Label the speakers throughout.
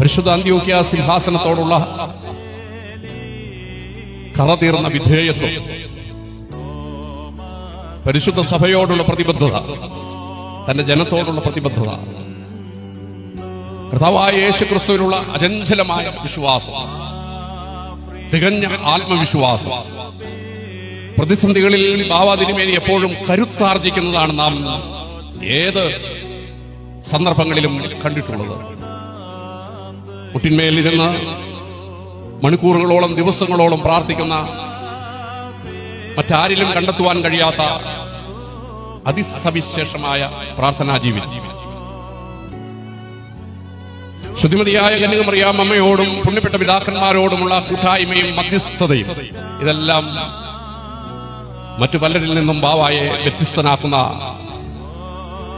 Speaker 1: പരിശുദ്ധ അന്ത്യോക്യ സിംഹാസനത്തോടുള്ള കറതീർന്ന വിധേയത്വം പരിശുദ്ധ സഭയോടുള്ള പ്രതിബദ്ധത തന്റെ ജനത്തോടുള്ള പ്രതിബദ്ധത കർത്താവായ യേശു ക്രിസ്തുവിനുള്ള അചഞ്ചലമായ വിശ്വാസം തികഞ്ഞ ആത്മവിശ്വാസം പ്രതിസന്ധികളിൽ ബാവാതിരുമേനി എപ്പോഴും കരുത്താർജിക്കുന്നതാണ് നാം ഏത് സന്ദർഭങ്ങളിലും കണ്ടിട്ടുള്ളത്. മുട്ടിന്മേലിരുന്ന് മണിക്കൂറുകളോളം ദിവസങ്ങളോളം പ്രാർത്ഥിക്കുന്ന മറ്റാരിലും കണ്ടെത്തുവാൻ കഴിയാത്ത അതിസവിശേഷമായ പ്രാർത്ഥനാ ജീവിതം. ശുദ്ധിമതിയായ കന്യകമറിയാം അമ്മയോടും പുണ്യപ്പെട്ട പിതാക്കന്മാരോടുമുള്ള കൂട്ടായ്മയും മധ്യസ്ഥതയും ഇതെല്ലാം മറ്റു പലരിൽ നിന്നും ബാവായെ വ്യത്യസ്തനാക്കുന്ന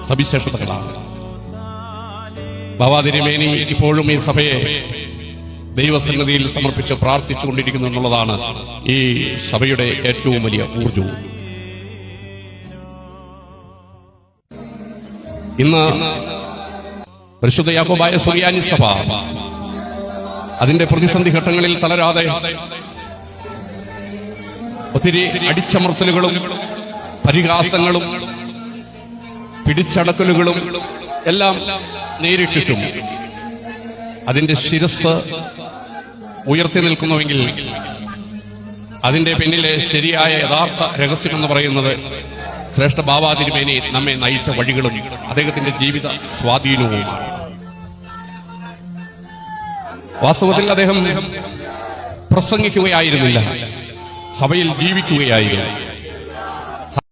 Speaker 1: സവിശേഷതകളാണ്. ബാവാതിരിമേനി ഇപ്പോഴും ഈ സഭയെ ദൈവസന്നിധിയിൽ സമർപ്പിച്ച് പ്രാർത്ഥിച്ചു കൊണ്ടിരിക്കുന്നു എന്നുള്ളതാണ് ഈ സഭയുടെ ഏറ്റവും വലിയ ഊർജവും ഇന്ന് പരിശുദ്ധ യാക്കോബായ സുറിയാനി സഭ അതിന്റെ പ്രതിസന്ധി ഘട്ടങ്ങളിൽ തളരാതെ ഒത്തിരി അടിച്ചമർത്തലുകളും പരിഹാസങ്ങളും പിടിച്ചടക്കലുകളും എല്ലാം നേരിട്ടിട്ടും അതിന്റെ ശിരസ് ഉയർത്തി നിൽക്കുന്നുവെങ്കിൽ അതിന്റെ പിന്നിലെ ശരിയായ യഥാർത്ഥ രഹസ്യം എന്ന് പറയുന്നത് ശ്രേഷ്ഠ ബാബാ തിരുമേനി നമ്മെ നയിച്ച വഴികളും അദ്ദേഹത്തിന്റെ ജീവിത സ്വാധീനവുമാണ്. വാസ്തവത്തിൽ അദ്ദേഹം പ്രസംഗിക്കുകയായിരുന്നില്ല. സഭയിൽ ജീവിക്കുകയായിരുന്നു.